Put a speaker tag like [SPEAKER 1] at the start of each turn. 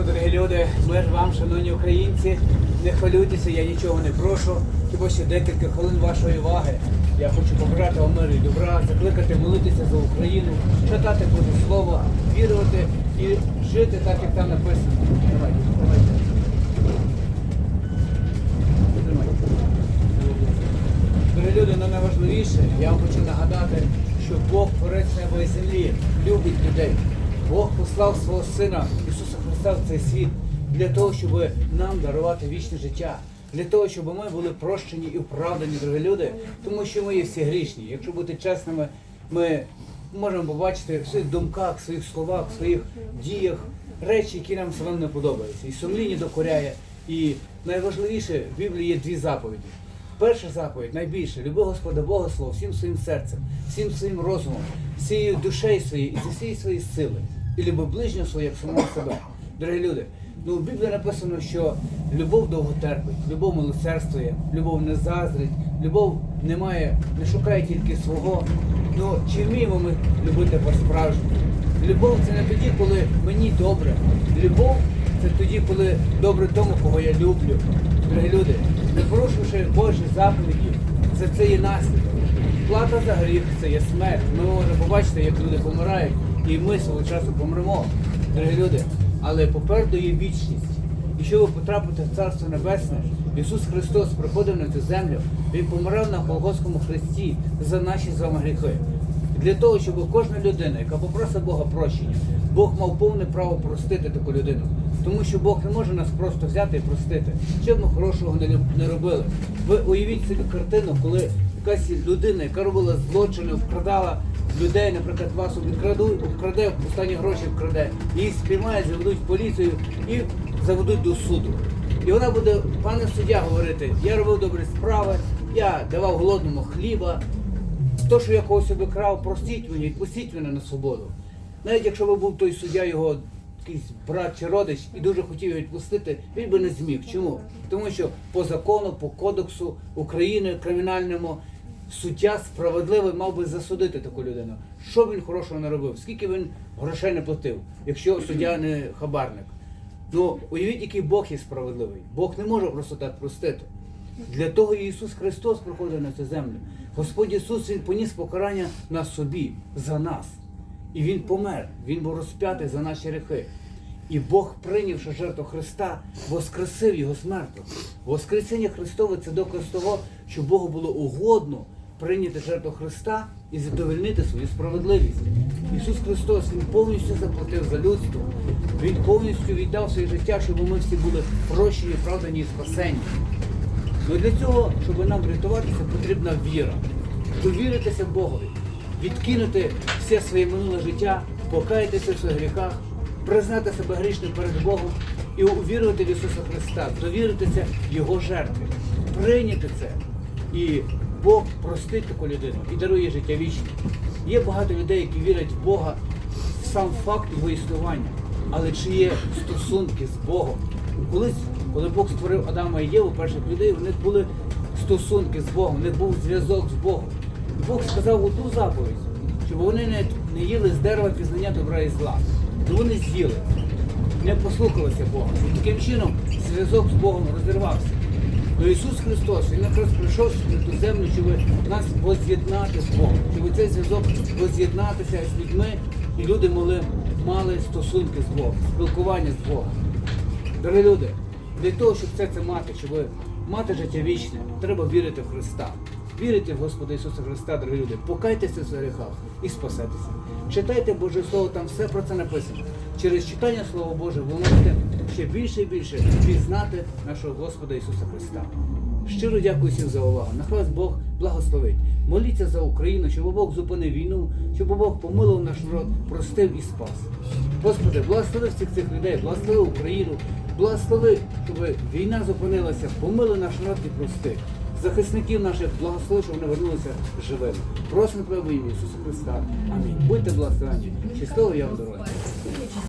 [SPEAKER 1] Христу, дорогі люди, мир вам, шановні українці. Не хвилюйтеся, я нічого не прошу. Хіба ще декілька хвилин вашої уваги. Я хочу побажати вам миру і добра, закликати молитися за Україну, читати Боже Слово, вірувати і жити так, як там написано. Давайте, давайте. Дорогі люди, ну найважливіше, я вам хочу нагадати, що Бог творець неба і землі, любить людей. Бог послав свого Сина Ісуса Христа в цей світ для того, щоб нам дарувати вічне життя, для того, щоб ми були прощені і вправдані, дорогі люди, тому що ми є всі грішні. Якщо бути чесними, ми можемо побачити в своїх думках, в своїх словах, в своїх діях речі, які нам самим не подобаються. І сумління докоряє. І найважливіше в Біблії є дві заповіді. Перша заповідь найбільше люби Господа Бога свого всім своїм серцем, всім своїм розумом, всією душею своєю і зі всієї своєї сили. І люби ближнього свого як самого себе. Дорогі люди, ну в Біблії написано, що любов довго терпить, любов милосердствує, любов не заздрить, любов не має, не шукає тільки свого. Ну чи вміємо ми любити по-справжньому? Любов це не тоді, коли мені добре. Любов це тоді, коли добре тому, кого я люблю. Дорогі люди, не порушивши Божі заповіді, це це є наслідок. Плата за гріх це є смерть. Ми можемо побачити, як люди помирають, і ми свого часу помремо. Дорогі люди, але попереду є вічність. І щоб потрапити в Царство Небесне, Ісус Христос приходив на цю землю, Він помирав на Голгофському хресті за наші з вами гріхи. Для того, щоб кожна людина, яка попросить Бога прощення, Бог мав повне право простити таку людину. Тому що Бог не може нас просто взяти і простити. Що ми хорошого не робили. Ви уявіть собі картину, коли якась людина, яка робила злочини, вкрадала людей, наприклад, вас відкраду, вкраде, останні гроші вкраде, її спіймають, заведуть в поліцію і заведуть до суду. І вона буде, пане суддя, говорити, я робив добрі справи, я давав голодному хліба, то, що я когось обікрав, простіть мені, відпустіть мене на свободу. Навіть якщо би був той суддя, його якийсь брат чи родич і дуже хотів відпустити, він би не зміг. Чому? Тому що по закону, по кодексу України кримінальному суддя справедливий мав би засудити таку людину. Що він хорошого не робив, скільки він грошей не платив, якщо суддя не хабарник. Ну, уявіть, який Бог є справедливий. Бог не може просто так простити. Для того Ісус Христос приходив на цю землю. Господь Ісус Він поніс покарання на собі за нас. І Він помер, Він був розп'ятий за наші гріхи. І Бог, прийнявши жертву Христа, воскресив його смертю. Воскресіння Христове це доказ того, що Богу було угодно прийняти жертву Христа і задовольнити свою справедливість. Ісус Христос Він повністю заплатив за людство. Він повністю віддав своє життя, щоб ми всі були прощені, правдані і спасені. Ну для цього, щоб нам врятуватися, потрібна віра. Довіритися Богові, відкинути все своє минуле життя, покаятися в своїх гріхах, признати себе грішним перед Богом і увірувати в Ісуса Христа, довіритися Його жертві, прийняти це. І Бог простить таку людину і дарує життя вічне. Є багато людей, які вірять в Бога в сам факт його існування, але чи є стосунки з Богом? Колись, коли Бог створив Адама і Єву, перших людей, у них були стосунки з Богом, у них був зв'язок з Богом. Бог сказав одну заповідь, щоб вони не, не їли з дерева пізнання добра і зла. Ну вони з'їли, не послухалися Бога. І таким чином зв'язок з Богом розірвався. Ну Ісус Христос, Він якраз прийшов на ту землю, щоб нас воз'єднати з Богом, щоб цей зв'язок воз'єднатися з людьми, і люди мали, мали стосунки з Богом, спілкування з Богом. Дорогі люди, для того, щоб все це мати, щоб мати життя вічне, треба вірити в Христа. Вірити в Господа Ісуса Христа, дорогі люди, покайтеся в гріхах і спасетеся. Читайте Боже Слово, там все про це написано. Через читання Слова Боже ви можете ще більше і більше пізнати нашого Господа Ісуса Христа. Щиро дякую всім за увагу. Нехай Бог благословить. Моліться за Україну, щоб Бог зупинив війну, щоб Бог помилував наш народ, простив і спас. Господи, благослови всіх цих людей, благослови Україну, благослови, щоб війна зупинилася, помили наш народ і прости. Захисників наших благослови, щоб вони вернулися живими. Просимо тебе в ім'я Ісуса Христа. Амінь. Будьте благословені. Щасливо я вам дорога.